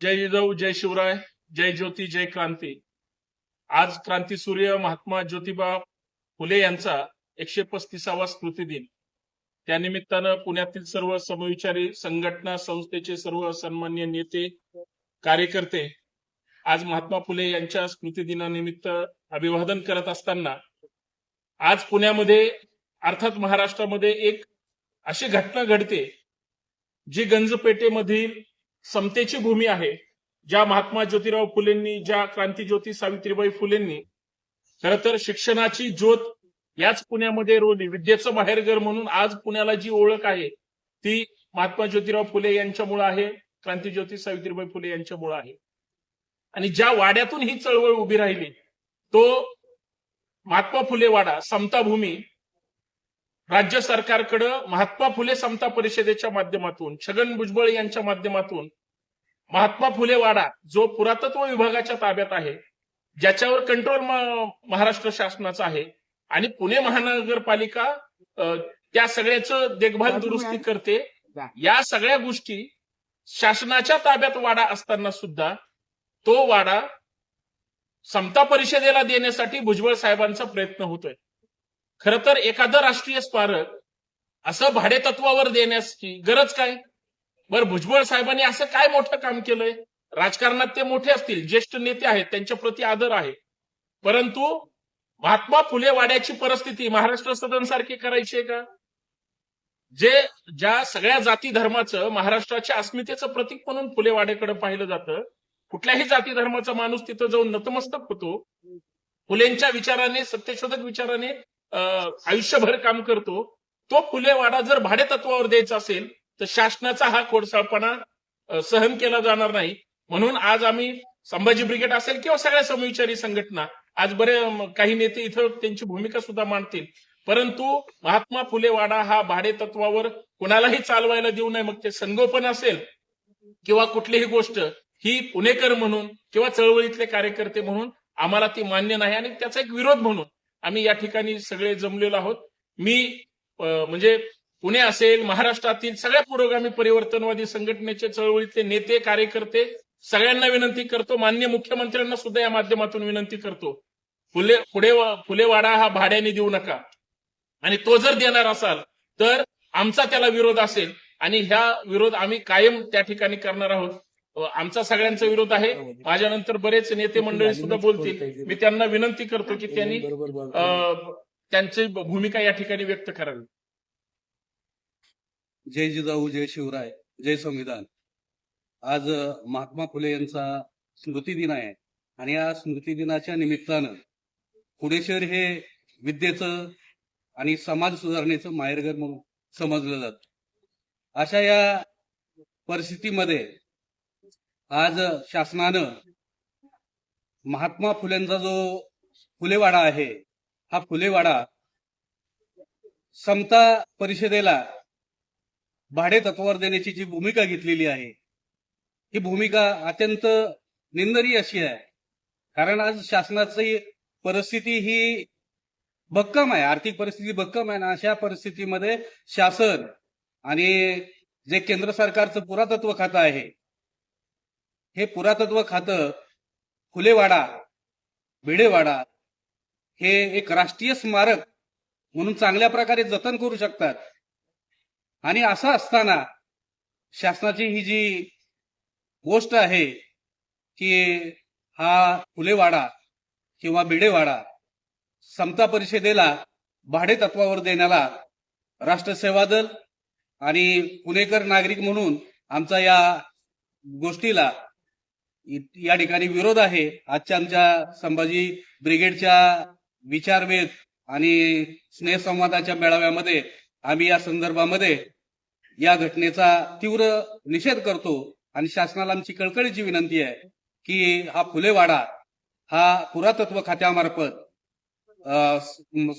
जय जिजाऊ जय शिवराय जय ज्योती जय क्रांती. आज क्रांती सूर्य महात्मा ज्योतिबा फुले यांचा एकशे पस्तीसावा स्मृती दिन. त्यानिमित्तानं पुण्यातील सर्व समविचारी संघटना संस्थेचे सर्व सन्मान्य नेते कार्यकर्ते आज महात्मा फुले यांच्या स्मृती दिनानिमित्त अभिवादन करत असताना आज पुण्यामध्ये अर्थात महाराष्ट्रामध्ये एक अशी घटना घडते जी गंजपेटेमधील समतेची भूमी आहे. ज्या महात्मा ज्योतिराव फुलेंनी ज्या क्रांतीज्योती सावित्रीबाई फुलेंनी खर तर शिक्षणाची ज्योत याच पुण्यामध्ये रोवली. विद्येचं बाहेरघर म्हणून आज पुण्याला जी ओळख आहे ती महात्मा ज्योतिराव फुले यांच्यामुळे आहे क्रांतीज्योती सावित्रीबाई फुले यांच्यामुळे आहे. आणि ज्या वाड्यातून ही चळवळ उभी राहिली तो महात्मा फुले वाडा समता भूमी राज्य सरकारकडं महात्मा फुले समता परिषदेच्या माध्यमातून छगन भुजबळ यांच्या माध्यमातून महात्मा फुले वाडा जो पुरातत्व विभागाच्या ताब्यात आहे ज्याच्यावर कंट्रोल महाराष्ट्र शासनाचा आहे आणि पुणे महानगरपालिका त्या सगळ्याचं देखभाल दुरुस्ती करते या सगळ्या गोष्टी शासनाच्या ताब्यात वाडा असताना सुद्धा तो वाडा समता परिषदेला देण्यासाठी भुजबळ साहेबांचा प्रयत्न होतोय. खर तर एखादं राष्ट्रीय स्मारक असं भाडेतत्वावर देण्याची गरज काय? बर भुजबळ साहेबांनी असं काय मोठं काम केलंय? राजकारणात ते मोठे असतील ज्येष्ठ नेते आहेत त्यांच्या प्रती आदर आहे. परंतु महात्मा फुले वाड्याची परिस्थिती महाराष्ट्र सदन सारखी करायची आहे का? जे ज्या सगळ्या जाती धर्माचं महाराष्ट्राच्या अस्मितेचं प्रतीक म्हणून फुले वाड्याकडे पाहिलं जातं कुठल्याही जाती धर्माचा माणूस तिथं जाऊन नतमस्तक होतो. फुलेंच्या विचाराने सत्यशोधक विचाराने आयुष्यभर काम करतो तो फुलेवाडा जर भाडेतत्वावर द्यायचा असेल तर शासनाचा हा कोडसाळपणा सहन केला जाणार नाही. म्हणून आज आम्ही संभाजी ब्रिगेड असेल किंवा सगळ्या समविचारी संघटना आज बरे काही नेते इथं त्यांची भूमिका सुद्धा मांडतील. परंतु महात्मा फुले वाडा हा भाडेतत्वावर कुणालाही चालवायला देऊ नये मग ते संगोपन असेल किंवा कुठलीही गोष्ट ही पुणेकर म्हणून किंवा चळवळीतले कार्यकर्ते म्हणून आम्हाला ती मान्य नाही आणि त्याचा एक विरोध म्हणून आम्ही या ठिकाणी सगळे जमलेलो आहोत. मी म्हणजे पुणे असेल महाराष्ट्रातील सगळ्या पुरोगामी परिवर्तनवादी संघटनेचे चळवळीतले नेते कार्यकर्ते सगळ्यांना विनंती करतो. मान्य मुख्यमंत्र्यांना सुद्धा या माध्यमातून विनंती करतो. फुले पुढे फुलेवाडा हा भाड्याने देऊ नका. आणि तो जर देणार असाल तर आमचा त्याला विरोध असेल. आणि ह्या विरोध आम्ही कायम त्या ठिकाणी करणार आहोत. आमचा सगळ्यांचा विरोध आहे. माझ्यानंतर बरेच नेते मंडळी सुद्धा बोलतील. मी त्यांना विनंती करतो की त्यांनी त्यांची भूमिका या ठिकाणी व्यक्त करावी. जय जिजाऊ जय शिवराय जय संविधान. आज महात्मा फुले यांचा स्मृती दिन आहे आणि या स्मृती दिनाच्या निमित्तानं पुणे शहर हे विद्येचं आणि समाज सुधारणेचं माहेरघर म्हणून समजलं जात. अशा या परिस्थितीमध्ये आज शासनानं महात्मा फुलेंचा जो फुलेवाडा आहे हा फुलेवाडा समता परिषदेला भाडे तत्वावर देण्याची जी भूमिका घेतलेली आहे ही भूमिका अत्यंत निंदनीय अशी आहे. कारण आज शासनाची परिस्थिती ही भक्कम आहे आर्थिक परिस्थिती भक्कम आहे ना अशा परिस्थितीमध्ये शासन आणि जे केंद्र सरकारचं पुरातत्व खातं आहे हे पुरातत्व खातं फुलेवाडा भिडेवाडा हे एक राष्ट्रीय स्मारक म्हणून चांगल्या प्रकारे जतन करू शकतात. आणि असं असताना शासनाची ही जी गोष्ट आहे की हा फुलेवाडा किंवा बिडेवाडा समता परिषदेला भाडे तत्वावर देण्याला राष्ट्रसेवा दल आणि पुणेकर नागरिक म्हणून आमचा या गोष्टीला या ठिकाणी विरोध आहे. आजच्या आमच्या संभाजी ब्रिगेडच्या विचारवेध आणि स्नेहसंवादाच्या मेळाव्यामध्ये आम्ही या संदर्भामध्ये या घटनेचा तीव्र निषेध करतो आणि शासनाला आमची कळकळीची विनंती आहे की हा फुलेवाडा हा पुरातत्व खात्यामार्फत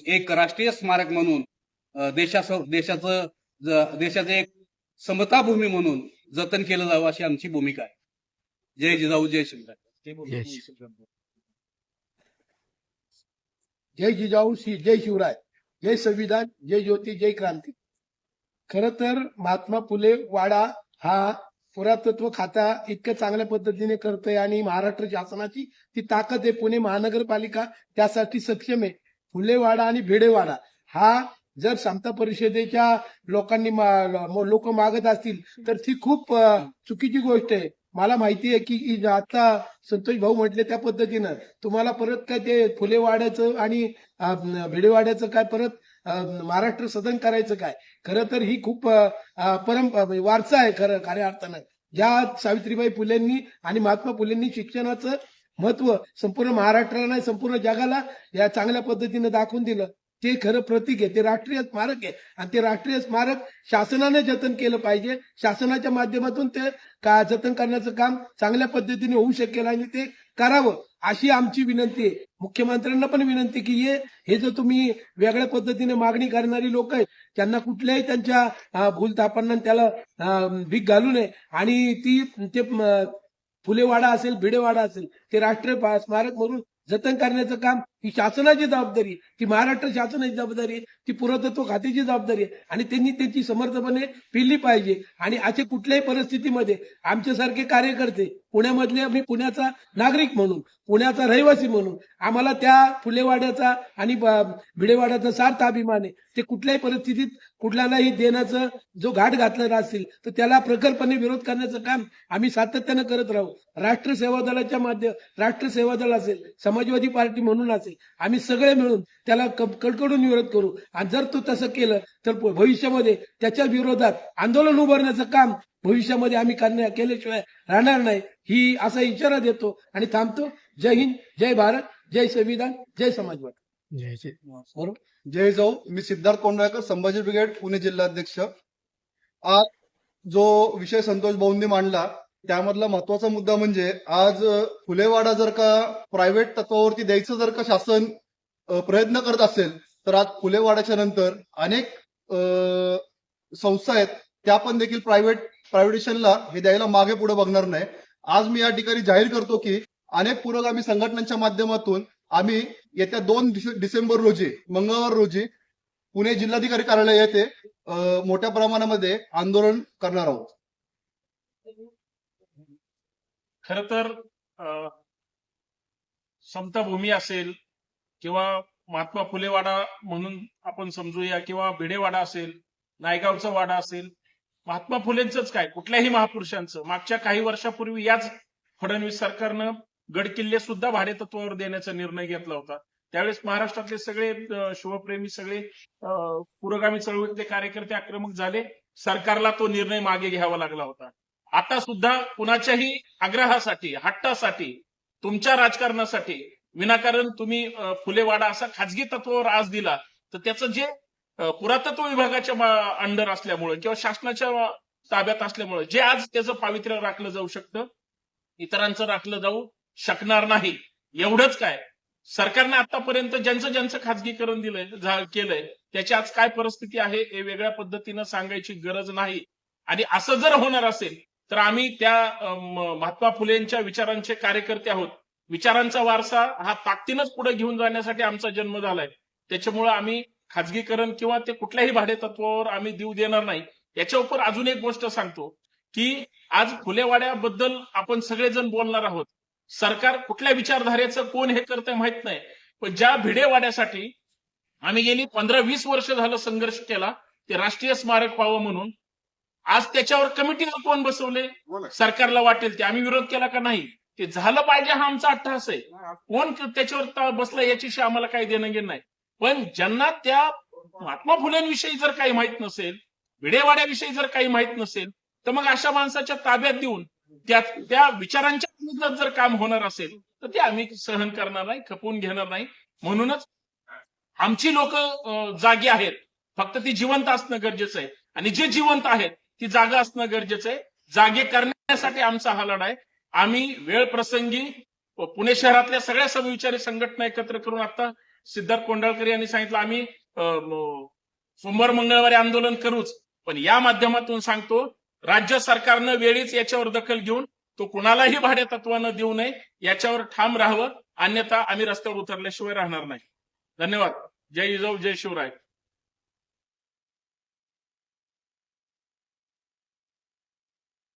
एक राष्ट्रीय स्मारक म्हणून देशास देशाचं देशाचे देशाचं एक समता भूमी म्हणून जतन केलं जावं अशी आमची भूमिका आहे. जय जिजाऊ जय शिवराय जय जिजाऊ श्री जय शिवराय. जय संविधान जय ज्योती जय क्रांती. खर तर महात्मा फुले वाडा हा पुरातत्व खाता इतकं चांगल्या पद्धतीने करतंय आणि महाराष्ट्र शासनाची ती ताकद आहे. पुणे महानगरपालिका त्यासाठी सक्षम आहे. फुलेवाडा आणि भिडेवाडा हा जर समता परिषदेच्या लोकांनी लोक मागत असतील तर ती खूप चुकीची गोष्ट आहे. मला माहिती आहे की आता संतोष भाऊ म्हटले त्या पद्धतीनं. तुम्हाला परत काय ते फुलेवाड्याचं आणि भिडेवाड्याचं काय परत महाराष्ट्र सदन करायचं काय? खरं तर ही खूप परम वारसा आहे खरं खऱ्या अर्थानं ज्या सावित्रीबाई फुलेंनी आणि महात्मा फुलेंनी शिक्षणाचं महत्त्व संपूर्ण महाराष्ट्राला संपूर्ण जगाला या चांगल्या पद्धतीनं दाखवून दिलं. ते खरं प्रतीक आहे ते राष्ट्रीय स्मारक आहे. आणि ते राष्ट्रीय स्मारक शासनाने जतन केलं पाहिजे. शासनाच्या माध्यमातून ते का जतन करण्याचं काम चांगल्या पद्धतीने होऊ शकेल आणि ते करावं अशी आमची विनंती आहे. मुख्यमंत्र्यांना पण विनंती की ये हे जर तुम्ही वेगळ्या पद्धतीने मागणी करणारी लोक आहेत त्यांना कुठल्याही त्यांच्या भूलतापांना भूलथापांना त्याला अं, भीक घालू नये आणि ती ते फुलेवाडा असेल भिडेवाडा असेल ते राष्ट्रीय स्मारक म्हणून जतन करण्याचं काम ही शासनाची जबाबदारी आहे. ती महाराष्ट्र शासनाची जबाबदारी आहे. ती पुरातत्व खात्याची जबाबदारी आहे. आणि त्यांनी त्यांची समर्थपणे पिली पाहिजे. आणि असे कुठल्याही परिस्थितीमध्ये आमच्यासारखे कार्यकर्ते पुण्यामधले मी पुण्याचा नागरिक म्हणून पुण्याचा रहिवासी म्हणून आम्हाला त्या फुलेवाड्याचा आणि भिडेवाड्याचा सार्थ अभिमान आहे. ते कुठल्याही परिस्थितीत कुठल्यालाही देण्याचं जो घाट घातलेला असेल तर त्याला प्रखरपणे विरोध करण्याचं काम आम्ही सातत्यानं करत राहू. राष्ट्र सेवा दलाच्या माध्यम राष्ट्र सेवा दल असेल समाजवादी पार्टी म्हणून असेल आम्ही सगळे मिळून त्याला कडकडून विरोध करू. आणि जर तो तसं केलं तर भविष्यामध्ये त्याच्या विरोधात आंदोलन उभारण्याचं काम भविष्यामध्ये आम्ही करण्या केल्याशिवाय राहणार नाही. ही असा इशारा देतो आणि थांबतो. जय हिंद जय भारत जय संविधान जय समाजवाद बरोबर? जय जाऊ. मी सिद्धार्थ कोंडवाळकर संभाजी ब्रिगेड पुणे जिल्हाध्यक्ष. आज जो विषय संतोष भाऊंनी मांडला त्यामधला महत्त्वाचा मुद्दा म्हणजे आज फुलेवाडा जर का प्रायव्हेट तत्वावरती द्यायचं जर का शासन प्रयत्न करत असेल तर आज फुलेवाड्याच्या नंतर अनेक संस्था आहेत त्या पण देखील प्रायव्हेट प्रायव्हेटेशनला हे द्यायला मागे पुढे बघणार नाही. आज मी या ठिकाणी जाहीर करतो की अनेक पुरोगामी संघटनांच्या माध्यमातून आम्ही येत्या दोन डिसेंबर रोजी मंगळवार रोजी पुणे जिल्हाधिकारी कार्यालय येथे मोठ्या प्रमाणामध्ये आंदोलन करणार आहोत. खर तर अं, समता भूमी असेल किंवा महात्मा फुले वाडा म्हणून आपण समजूया किंवा भिडेवाडा असेल नायगावचा वाडा असेल महात्मा फुलेंचंच काय? कुठल्याही महापुरुषांचं. मागच्या काही वर्षापूर्वी याच फडणवीस सरकारनं गड किल्ले सुद्धा भाडेतत्वावर देण्याचा निर्णय घेतला होता. त्यावेळेस महाराष्ट्रातले सगळे शिवप्रेमी सगळे पुरोगामी चळवळीतले कार्यकर्ते आक्रमक झाले. सरकारला तो निर्णय मागे घ्यावा लागला होता. आता सुद्धा कुणाच्याही आग्रहासाठी हट्टासाठी तुमच्या राजकारणासाठी विनाकारण तुम्ही फुलेवाडा असा खाजगी तत्वावर आज दिला तर त्याचं जे पुरातत्व विभागाच्या अंडर असल्यामुळे किंवा शासनाच्या ताब्यात असल्यामुळे जे आज त्याचं पावित्र्य राखलं जाऊ शकतं इतरांचं राखलं जाऊ शकणार नाही एवढंच काय? सरकारने आतापर्यंत ज्यांचं ज्यांचं खाजगीकरण दिलंय केलंय त्याची आज काय परिस्थिती आहे हे वेगळ्या पद्धतीनं सांगायची गरज नाही. आणि असं जर होणार असेल तर आम्ही त्या महात्मा फुलेंच्या विचारांचे कार्यकर्ते आहोत. विचारांचा वारसा हा ताकदीनच पुढे घेऊन जाण्यासाठी आमचा जन्म झालाय. त्याच्यामुळे आम्ही खाजगीकरण किंवा ते कुठल्याही भाडेतत्वावर आम्ही देऊ देणार नाही. याच्या उपर अजून एक गोष्ट सांगतो की आज फुलेवाड्याबद्दल आपण सगळेजण बोलणार आहोत. सरकार कुठल्या विचारधारेचं कोण हे करतंय माहीत नाही. पण ज्या भिडेवाड्यासाठी आम्ही गेली पंधरा वीस वर्ष झालं संघर्ष केला ते राष्ट्रीय स्मारक व्हावं म्हणून आज त्याच्यावर कमिटीला कोण बसवले सरकारला वाटेल ते. आम्ही विरोध केला का नाही? ते झालं पाहिजे हा आमचा अट्टहास आहे. कोण त्याच्यावर बसलं याच्याशी आम्हाला काही देणं घेणं नाही. पण ज्यांना त्या महात्मा फुलेंविषयी जर काही माहीत नसेल भिडेवाड्याविषयी जर काही माहीत नसेल तर मग अशा माणसाच्या ताब्यात देऊन त्या त्या विचारांच्या विरोधात जर काम होणार असेल तर ते आम्ही सहन करणार नाही खपवून घेणार नाही. म्हणूनच आमची लोक जागी आहेत. फक्त ती जिवंत असणं गरजेचं आहे. आणि जे जिवंत आहेत ती जागा असणं गरजेचं आहे. जागे करण्यासाठी आमचा हा लढा आहे. आम्ही वेळ प्रसंगी पुणे शहरातल्या सगळ्या समविचारी संघटना एकत्र करून आता सिद्धार्थ कोंडाळकर यांनी सांगितलं आम्ही सोमवार मंगळवारी आंदोलन करूच. पण या माध्यमातून सांगतो राज्य सरकारनं वेळीच याच्यावर दखल घेऊन तो कुणालाही भाडेतत्वानं देऊ नये याच्यावर ठाम राहावं. अन्यथा आम्ही रस्त्यावर उतरल्याशिवाय राहणार नाही. धन्यवाद. जय जिजाऊ जय शिवराय.